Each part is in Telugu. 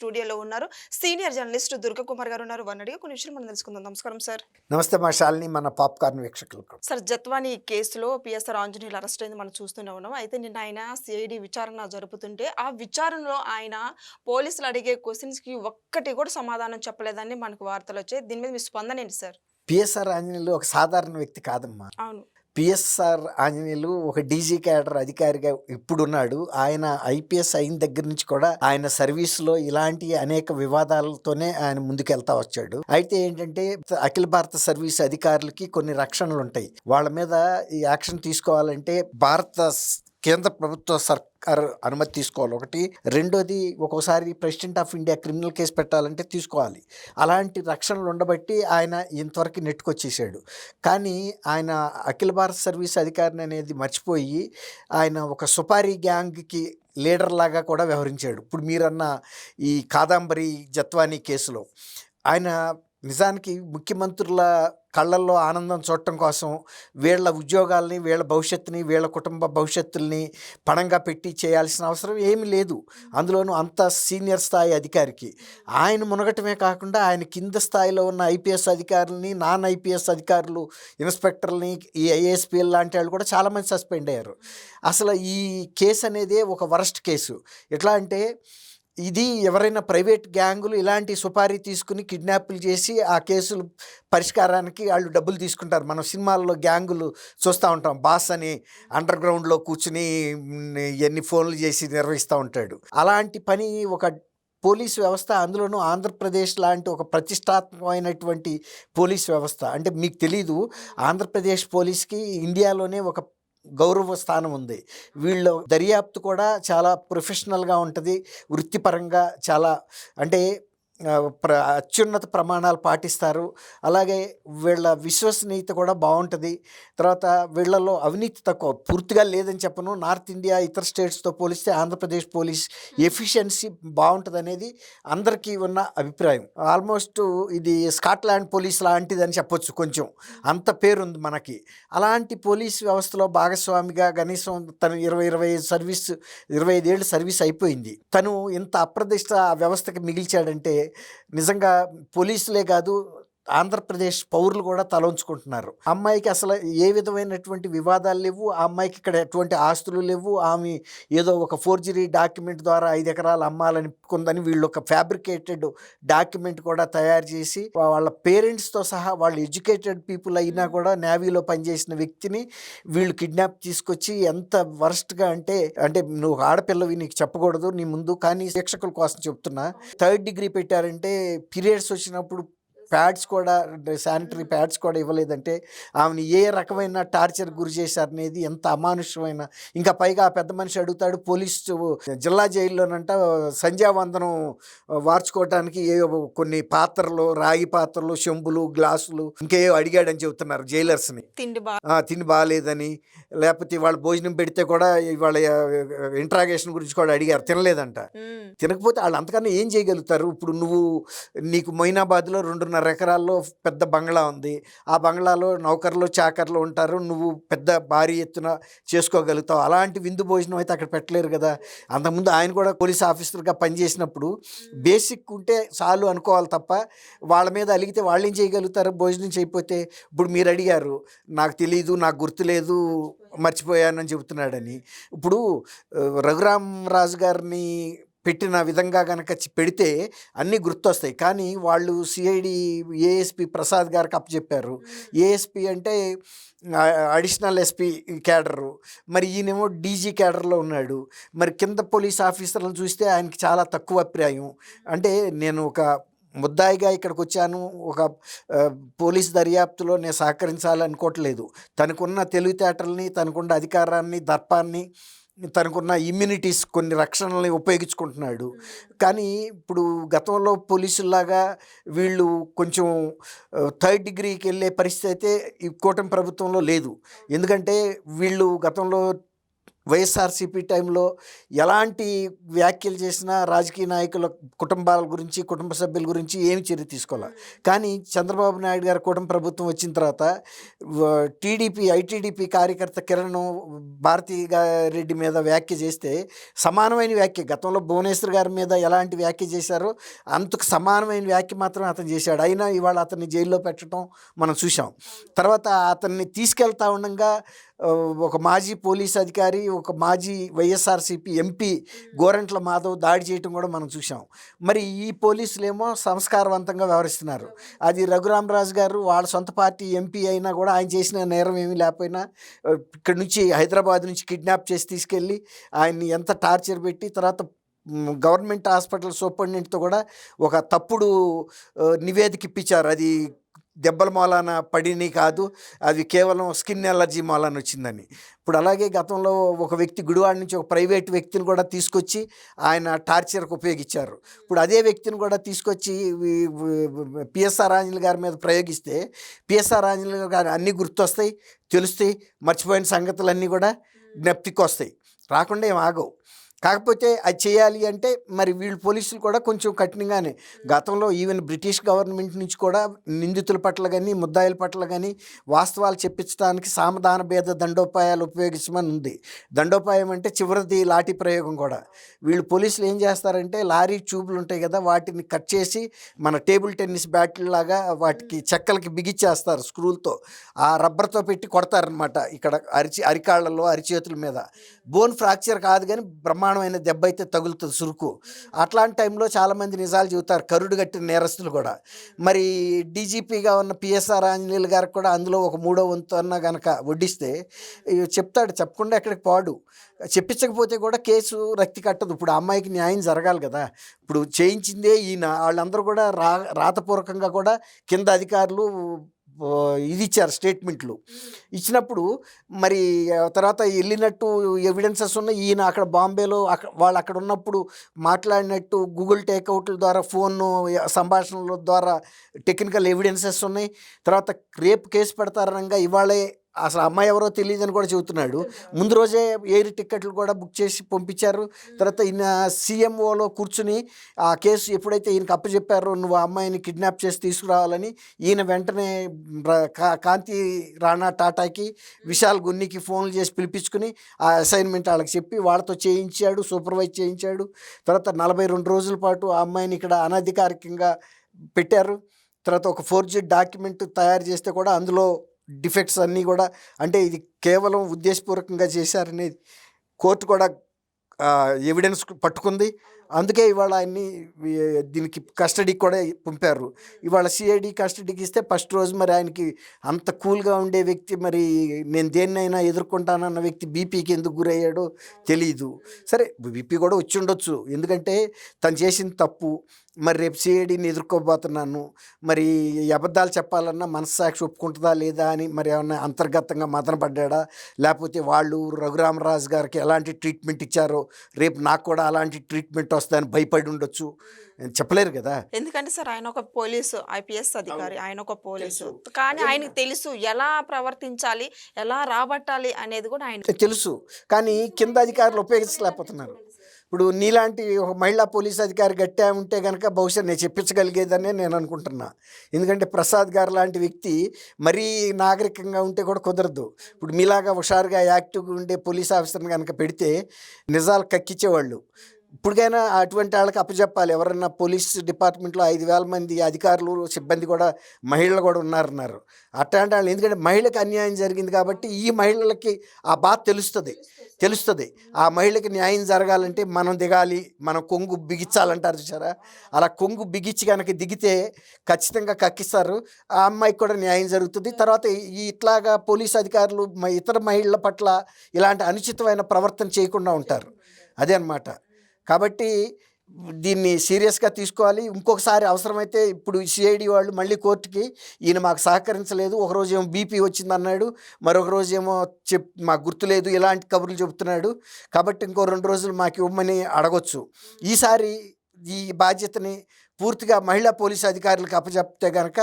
స్టూడియోలో ఉన్నారు. సీనియర్ జర్నలిస్ట్ దుర్గా కుమార్ గారు ఉన్నారు. వన్ అడిగి కొన్ని విషయాలు మనం తెలుసుకుందాం. నమస్కారం సార్. నమస్తే మా శాలిని మన పాప్కార్న్ వీక్షకులకు సార్ జత్వాని కేసులో పిఎస్ఆర్ ఆంజనేయులు అరెస్ట్ అయింది మనం చూస్తూనే ఉన్నాం. అయితే నిన్న ఆయన సిఐడి విచారణ జరుపుతుంటే ఆ విచారణలో ఆయన పోలీసులు అడిగే క్వశ్చన్స్కి ఒక్కటి కూడా సమాధానం చెప్పలేదని మనకు వార్తలు వచ్చాయి. దీని మీద మీ స్పందన ఏంటి సార్? పిఎస్ఆర్ ఆంజనేయులు ఒక సాధారణ వ్యక్తి కాదమ్మా. అవును. పిఎస్ఆర్ ఆంజనేయులు ఒక డీజీ క్యాడర్ అధికారిగా ఇప్పుడున్నాడు. ఆయన ఐపీఎస్ అయిన దగ్గర నుంచి కూడా ఆయన సర్వీస్లో ఇలాంటి అనేక వివాదాలతోనే ఆయన ముందుకెళ్తా వచ్చాడు. అయితే ఏంటంటే అఖిల భారత సర్వీస్ అధికారులకి కొన్ని రక్షణలు ఉంటాయి వాళ్ళ మీద ఈ యాక్షన్ తీసుకోవాలంటే భారత కేంద్ర ప్రభుత్వ సర్కారు అనుమతి తీసుకోవాలి. ఒకటి. రెండోది ఒక్కోసారి president of India criminal case పెట్టాలంటే తీసుకోవాలి. అలాంటి రక్షణలు ఉండబట్టి ఆయన ఇంతవరకు నెట్టుకొచ్చేసాడు. కానీ ఆయన అఖిల భారత సర్వీస్ అధికారిని అనేది మర్చిపోయి ఆయన ఒక సుపారీ గ్యాంగ్కి లీడర్ లాగా కూడా వ్యవహరించాడు. ఇప్పుడు మీరన్న ఈ కాదంబరి జత్వానీ కేసులో. ఆయన నిజానికి ముఖ్యమంత్రుల కళ్ళల్లో ఆనందం చూడటం కోసం వీళ్ళ ఉద్యోగాల్ని వీళ్ళ భవిష్యత్తుని వీళ్ళ కుటుంబ భవిష్యత్తుల్ని పణంగా పెట్టి చేయాల్సిన అవసరం ఏమీ లేదు. అందులోనూ అంత సీనియర్ స్థాయి అధికారికి. ఆయన మునగటమే కాకుండా ఆయన కింద స్థాయిలో ఉన్న ఐపీఎస్ అధికారులని నాన్ ఐపీఎస్ అధికారులు ఇన్స్పెక్టర్లని ఈ ఐఏఎస్పీఎల్ లాంటి వాళ్ళు కూడా చాలామంది సస్పెండ్ అయ్యారు. అసలు ఈ కేసు అనేది ఒక వరస్ట్ కేసు. ఎట్లా అంటే ఇది ఎవరైనా ప్రైవేట్ గ్యాంగులు ఇలాంటి సుపారీ తీసుకుని కిడ్నాప్లు చేసి ఆ కేసులు పరిష్కారానికి వాళ్ళు డబ్బులు తీసుకుంటారు. మనం సినిమాల్లో గ్యాంగులు చూస్తూ ఉంటాం. బాస్ అని అండర్ గ్రౌండ్లో కూర్చుని ఎన్ని ఫోన్లు చేసి నిర్వహిస్తూ ఉంటాడు. అలాంటి పని ఒక పోలీస్ వ్యవస్థ అందులోనూ ఆంధ్రప్రదేశ్ లాంటి ఒక ప్రతిష్టాత్మకమైనటువంటి పోలీస్ వ్యవస్థ. అంటే మీకు తెలీదు ఆంధ్రప్రదేశ్ పోలీస్కి ఇండియాలోనే ఒక గౌరవ స్థానం ఉంది. వీళ్ళ దర్యాప్తు కూడా చాలా ప్రొఫెషనల్గా ఉంటుంది. వృత్తిపరంగా చాలా అంటే ప్ర అత్యున్నత ప్రమాణాలు పాటిస్తారు. అలాగే వీళ్ళ విశ్వసనీయత కూడా బాగుంటుంది. తర్వాత వీళ్ళలో అవినీతి తక్కువ పూర్తిగా లేదని చెప్పను. నార్త్ ఇండియా ఇతర స్టేట్స్తో పోలిస్తే ఆంధ్రప్రదేశ్ పోలీస్ ఎఫిషియన్సీ బాగుంటుంది అనేది అందరికీ ఉన్న అభిప్రాయం. ఆల్మోస్ట్ ఇది స్కాట్లాండ్ పోలీస్ లాంటిదని చెప్పొచ్చు కొంచెం. అంత పేరుంది మనకి. అలాంటి పోలీస్ వ్యవస్థలో భాగస్వామిగా కనీసం తను ఇరవై ఇరవై ఐదు సర్వీస్ ఇరవై ఐదేళ్ళు సర్వీస్ అయిపోయింది. తను ఇంత అప్రదిష్ట ఆ వ్యవస్థకి మిగిల్చాడంటే నిజంగా పోలీసులే కాదు ఆంధ్రప్రదేశ్ పౌరులు కూడా తలంచుకుంటున్నారు అమ్మాయికి అసలు ఏ విధమైనటువంటి వివాదాలు లేవు. ఆ అమ్మాయికి ఇక్కడ ఎటువంటి ఆస్తులు లేవు. ఆమె ఏదో ఒక ఫోర్జరీ డాక్యుమెంట్ ద్వారా ఐదు ఎకరాలు అమ్మాలని కొందని వీళ్ళు ఒక ఫ్యాబ్రికేటెడ్ డాక్యుమెంట్ కూడా తయారు చేసి వాళ్ళ పేరెంట్స్తో సహా వాళ్ళు ఎడ్యుకేటెడ్ పీపుల్ అయినా కూడా నేవీలో పనిచేసిన వ్యక్తిని వీళ్ళు కిడ్నాప్ తీసుకొచ్చి ఎంత వరస్ట్గా అంటే అంటే నువ్వు ఆడపిల్లవి నీకు చెప్పకూడదు నీ ముందు కానీ శిక్షకుల కోసం చెప్తున్నా. థర్డ్ డిగ్రీ పెట్టారంటే పీరియడ్స్ వచ్చినప్పుడు ప్యాడ్స్ కూడా శానిటరీ ప్యాడ్స్ కూడా ఇవ్వలేదంటే ఆమెను ఏ రకమైన టార్చర్ గురి చేశారనేది ఎంత అమానుషమైన ఇంకా పైగా ఆ పెద్ద మనిషి అడుగుతాడు పోలీసు జిల్లా జైల్లోనంట సంధ్యావందనం వార్చుకోవటానికి ఏ కొన్ని పాత్రలు రాగి పాత్రలు చెంబులు గ్లాసులు ఇంకేయో అడిగాడని చెబుతున్నారు జైలర్స్ని. తిండి బాగాలేదని లేకపోతే వాళ్ళ భోజనం పెడితే కూడా వాళ్ళ ఇంట్రాగేషన్ గురించి కూడా అడిగారు తినలేదంట. తినకపోతే వాళ్ళు అంతకన్నా ఏం చేయగలుగుతారు? ఇప్పుడు నువ్వు నీకు మొయినాబాద్లో రెండున్నర ఎకరాల్లో పెద్ద బంగ్లా ఉంది. ఆ బంగ్లాలో నౌకర్లు చాకర్లు ఉంటారు. నువ్వు పెద్ద భారీ ఎత్తున చేసుకోగలుగుతావు. అలాంటి విందు భోజనం అయితే అక్కడ పెట్టలేరు కదా. అంతకుముందు ఆయన కూడా పోలీస్ ఆఫీసర్గా పనిచేసినప్పుడు బేసిక్ ఉంటే చాలు అనుకోవాలి తప్ప వాళ్ళ మీద అలిగితే వాళ్ళు ఏం చేయగలుగుతారు? భోజనం చేయకపోతే ఇప్పుడు మీరు అడిగారు నాకు తెలియదు నాకు గుర్తులేదు మర్చిపోయానని చెబుతున్నాడని. ఇప్పుడు రఘురామరాజు రాజు గారిని పెట్టిన విధంగా కనుక పెడితే అన్నీ గుర్తొస్తాయి. కానీ వాళ్ళు సిఐడి ఏఎస్పి ప్రసాద్ గారికి అప్పచెప్పారు. ఏఎస్పి అంటే అడిషనల్ ఎస్పీ క్యాడరు. మరి ఈయనేమో డీజీ క్యాడర్లో ఉన్నాడు. మరి కింద పోలీస్ ఆఫీసర్లను చూస్తే ఆయనకి చాలా తక్కువ అభిప్రాయం. అంటే నేను ఒక ముద్దాయిగా ఇక్కడికి వచ్చాను. ఒక పోలీస్ దర్యాప్తులో నేను సహకరించాలనుకోవట్లేదు. తనకున్న తెలివితేటల్ని తనకున్న అధికారాన్ని దర్పాన్ని తనకున్న ఇమ్యూనిటీస్ కొన్ని రక్షణల్ని ఉపయోగించుకుంటున్నాడు. కానీ ఇప్పుడు గతంలో పోలీసుల్లాగా వీళ్ళు కొంచెం థర్డ్ డిగ్రీకి వెళ్ళే పరిస్థితి అయితే ఈ కూటమి ప్రభుత్వంలో లేదు. ఎందుకంటే వీళ్ళు గతంలో వైఎస్ఆర్సీపీ టైంలో ఎలాంటి వ్యాఖ్యలు చేసినా రాజకీయ నాయకుల కుటుంబాల గురించి కుటుంబ సభ్యుల గురించి ఏమి చర్య తీసుకోవాలి కానీ చంద్రబాబు నాయుడు గారి కూటమి ప్రభుత్వం వచ్చిన తర్వాత టీడీపీ ఐటీడీపీ కార్యకర్త కిరణ్ భారతీ రెడ్డి మీద వ్యాఖ్య చేస్తే సమానమైన వ్యాఖ్య గతంలో భువనేశ్వర్ గారి మీద ఎలాంటి వ్యాఖ్య చేశారో అంతకు సమానమైన వ్యాఖ్య మాత్రం అతను చేశాడు. అయినా ఇవాళ అతన్ని జైల్లో పెట్టడం మనం చూసాం తర్వాత అతన్ని తీసుకెళ్తా ఉండగా ఒక మాజీ పోలీస్ అధికారి ఒక మాజీ వైఎస్ఆర్సీపీ ఎంపీ గోరంట్ల మాధవ్ దాడి చేయటం కూడా మనం చూసాం మరి ఈ పోలీసులేమో సంస్కారవంతంగా వ్యవహరిస్తున్నారు. అది రఘురామరాజు గారు వాళ్ళ సొంత పార్టీ ఎంపీ అయినా కూడా ఆయన చేసిన నేరం ఏమీ లేకపోయినా ఇక్కడ నుంచి హైదరాబాద్ నుంచి కిడ్నాప్ చేసి తీసుకెళ్ళి ఆయన్ని ఎంత టార్చర్ పెట్టి తర్వాత గవర్నమెంట్ హాస్పిటల్ సూపరింటెండెంట్తో కూడా ఒక తప్పుడు నివేదిక ఇప్పించారు. అది దెబ్బల మూలాన పడిని కాదు అది కేవలం స్కిన్ ఎలర్జీ మూలాన వచ్చిందని. ఇప్పుడు అలాగే గతంలో ఒక వ్యక్తి గుడివాడ నుంచి ఒక ప్రైవేట్ వ్యక్తిని కూడా తీసుకొచ్చి ఆయన టార్చర్కి ఉపయోగించారు. ఇప్పుడు అదే వ్యక్తిని కూడా తీసుకొచ్చి పిఎస్ఆర్ ఆంజనేయులు గారి మీద ప్రయోగిస్తే పిఎస్ఆర్ ఆంజనేయులు గారు అన్నీ గుర్తొస్తాయి తెలుస్తాయి మర్చిపోయిన సంగతులన్నీ కూడా జ్ఞప్తికి వస్తాయి రాకుండా ఏం ఆగవు. కాకపోతే అది చేయాలి అంటే మరి వీళ్ళు పోలీసులు కూడా కొంచెం కఠినంగానే. గతంలో ఈవెన్ బ్రిటిష్ గవర్నమెంట్ నుంచి కూడా నిందితుల పట్ల కానీ ముద్దాయిల పట్ల కానీ వాస్తవాలు చెప్పించడానికి సామధాన భేద దండోపాయాలు ఉపయోగించమని ఉంది. దండోపాయం అంటే చివరిది లాఠీ ప్రయోగం కూడా. వీళ్ళు పోలీసులు ఏం చేస్తారంటే లారీ ట్యూబ్లు ఉంటాయి కదా వాటిని కట్ చేసి మన టేబుల్ టెన్నిస్ బ్యాట్లు లాగా వాటికి చెక్కలకి బిగిచ్చేస్తారు స్క్రూలతో. ఆ రబ్బర్తో పెట్టి కొడతారనమాట ఇక్కడ అరిచి అరికాళ్ళలో అరిచేతుల మీద. బోన్ ఫ్రాక్చర్ కాదు కానీ ప్రమాణమైన దెబ్బ అయితే తగులుతుంది సురుకు. అట్లాంటి టైంలో చాలామంది నిజాలు చెబుతారు కరుడు కట్టిన నేరస్తులు కూడా. మరి డీజీపీగా ఉన్న పిఎస్ఆర్ ఆంజనేయులు గారికి కూడా అందులో ఒక మూడో వంతు అన్న కనుక వడ్డిస్తే చెప్తాడు చెప్పకుండా ఎక్కడికి పాడు. చెప్పించకపోతే కూడా కేసు రక్తి కట్టదు. ఇప్పుడు అమ్మాయికి న్యాయం జరగాలి కదా. ఇప్పుడు చేయించిందే ఈయన. వాళ్ళందరూ కూడా రా రాతపూర్వకంగా కూడా కింద అధికారులు ఇది ఇచ్చారు స్టేట్మెంట్లు. ఇచ్చినప్పుడు మరి తర్వాత వెళ్ళినట్టు ఎవిడెన్సెస్ ఉన్నాయి ఈయన అక్కడ బాంబేలో అక్కడ వాళ్ళు అక్కడ ఉన్నప్పుడు మాట్లాడినట్టు గూగుల్ టేక్అవుట్ల ద్వారా ఫోన్ సంభాషణల ద్వారా టెక్నికల్ ఎవిడెన్సెస్ ఉన్నాయి. తర్వాత రేపు కేసు పెడతారనగా ఇవాళే అసలు అమ్మాయి ఎవరో తెలియదని కూడా చెబుతున్నాడు. ముందు రోజే ఎయిర్ టికెట్లు కూడా బుక్ చేసి పంపించారు. తర్వాత ఈయన సీఎంఓలో కూర్చుని ఆ కేసు ఎప్పుడైతే ఈయనకి అప్పచెప్పారో నువ్వు ఆ అమ్మాయిని కిడ్నాప్ చేసి తీసుకురావాలని ఈయన వెంటనే కా- కాంతి రాణా టాటాకి విశాల్ గున్నికి ఫోన్లు చేసి పిలిపించుకుని ఆ అసైన్మెంట్ వాళ్ళకి చెప్పి వాళ్ళతో చేయించాడు సూపర్వైజ్ చేయించాడు. తర్వాత నలభై రెండు రోజుల పాటు ఆ అమ్మాయిని ఇక్కడ అనధికారికంగా పెట్టారు. తర్వాత ఒక ఫోర్జీ డాక్యుమెంట్ తయారు చేస్తే కూడా అందులో డిఫెక్ట్స్ అన్నీ కూడా అంటే ఇది కేవలం ఉద్దేశపూర్వకంగా చేశారనేది కోర్టు కూడా ఎవిడెన్స్ పట్టుకుంది. అందుకే ఇవాళ ఆయన్ని దీనికి కస్టడీకి కూడా పంపారు. ఇవాళ సిఐడి కస్టడీకి ఇస్తే ఫస్ట్ రోజు మరి ఆయనకి అంత కూల్గా ఉండే వ్యక్తి మరి నేను దేన్నైనా ఎదుర్కొంటానన్న వ్యక్తి బీపీకి ఎందుకు గురయ్యాడో తెలియదు సరే బీపీ కూడా వచ్చి ఉండొచ్చు. ఎందుకంటే తను చేసిన తప్పు మరి రేపు సిఐడిని ఎదుర్కోబోతున్నాను మరి అబద్ధాలు చెప్పాలన్నా మనస్సాక్షి ఒప్పుకుంటుందా లేదా అని మరి ఏమన్నా అంతర్గతంగా మతనపడ్డాడా లేకపోతే వాళ్ళు రఘురామరాజు గారికి ఎలాంటి ట్రీట్మెంట్ ఇచ్చారో? రేపు నాకు కూడా అలాంటి ట్రీట్మెంట్ వస్తుందని భయపడి ఉండొచ్చు. చెప్పలేరు కదా. ఎందుకంటే సార్ ఆయన ఒక పోలీసు ఐపీఎస్ అధికారి ఆయన ఒక పోలీసు. కానీ ఆయనకు తెలుసు ఎలా ప్రవర్తించాలి ఎలా రాబట్టాలి అనేది కూడా ఆయన తెలుసు. కానీ కింద అధికారులు ఉపయోగించలేకపోతున్నారు. ఇప్పుడు నీలాంటి ఒక మహిళా పోలీస్ అధికారి గట్టా ఉంటే కనుక బహుశా నేను చెప్పించగలిగేదనే నేను అనుకుంటున్నా. ఎందుకంటే ప్రసాద్ గారు లాంటి వ్యక్తి మరీ నాగరికంగా ఉంటే కూడా కుదరదు. ఇప్పుడు మీలాగా హుషారుగా యాక్టివ్గా ఉండే పోలీస్ ఆఫీసర్ని కనుక పెడితే నిజాలు కక్కించేవాళ్ళు ఇప్పటికైనా అటువంటి వాళ్ళకి అప్పచెప్పాలి. ఎవరన్నా పోలీస్ డిపార్ట్మెంట్లో ఐదు వేల మంది అధికారులు సిబ్బంది కూడా మహిళలు కూడా ఉన్నారన్నారు. అట్లాంటి వాళ్ళు ఎందుకంటే మహిళకి అన్యాయం జరిగింది కాబట్టి ఈ మహిళలకి ఆ బాధ తెలుస్తుంది. తెలుస్తుంది. ఆ మహిళకి న్యాయం జరగాలంటే మనం దిగాలి మనం కొంగు బిగించాలంటారు చూసారా? అలా కొంగు బిగించి కనుక దిగితే ఖచ్చితంగా కక్కిస్తారు. ఆ అమ్మాయికి కూడా న్యాయం జరుగుతుంది. తర్వాత ఈ ఇట్లాగా పోలీస్ అధికారులు ఇతర మహిళల పట్ల ఇలాంటి అనుచితమైన ప్రవర్తన చేయకుండా ఉంటారు. అదే అన్నమాట. కాబట్టి దీన్ని సీరియస్గా తీసుకోవాలి. ఇంకొకసారి అవసరమైతే ఇప్పుడు సిఐడి వాళ్ళు మళ్ళీ కోర్టుకి ఈయన మాకు సహకరించలేదు. ఒకరోజు ఏమో బీపీ వచ్చింది అన్నాడు. మరొక రోజు ఏమో చెప్ మాకు గుర్తులేదు. ఇలాంటి కబుర్లు చెబుతున్నాడు. కాబట్టి ఇంకో రెండు రోజులు మాకు ఇవ్వమని అడగొచ్చు. ఈసారి ఈ బాధ్యతని పూర్తిగా మహిళా పోలీసు అధికారులకు అప్పచెప్తే కనుక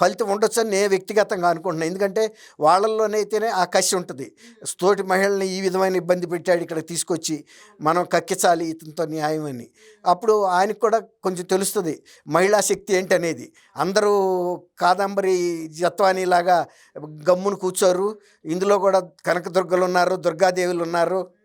ఫలితం ఉండొచ్చని నేను వ్యక్తిగతంగా అనుకుంటున్నాను ఎందుకంటే వాళ్ళల్లోనైతేనే ఆ కసి ఉంటుంది. తోటి మహిళల్ని ఈ విధమైన ఇబ్బంది పెట్టాడు ఇక్కడ తీసుకొచ్చి మనం కక్కించాలి ఇతనితో న్యాయం అని. అప్పుడు ఆయనకు కూడా కొంచెం తెలుస్తుంది మహిళా శక్తి ఏంటనేది. అందరూ కాదంబరి జత్వానీలాగా గమ్మును కూర్చోరు. ఇందులో కూడా కనకదుర్గలు ఉన్నారు దుర్గాదేవులు ఉన్నారు.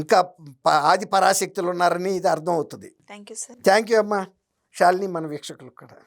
ఇంకా ఆది పరాశక్తులు ఉన్నారని ఇది అర్థం అవుతుంది thank you sir. Thank you అమ్మా. శాలిని మన వీక్షకులకు కూడా.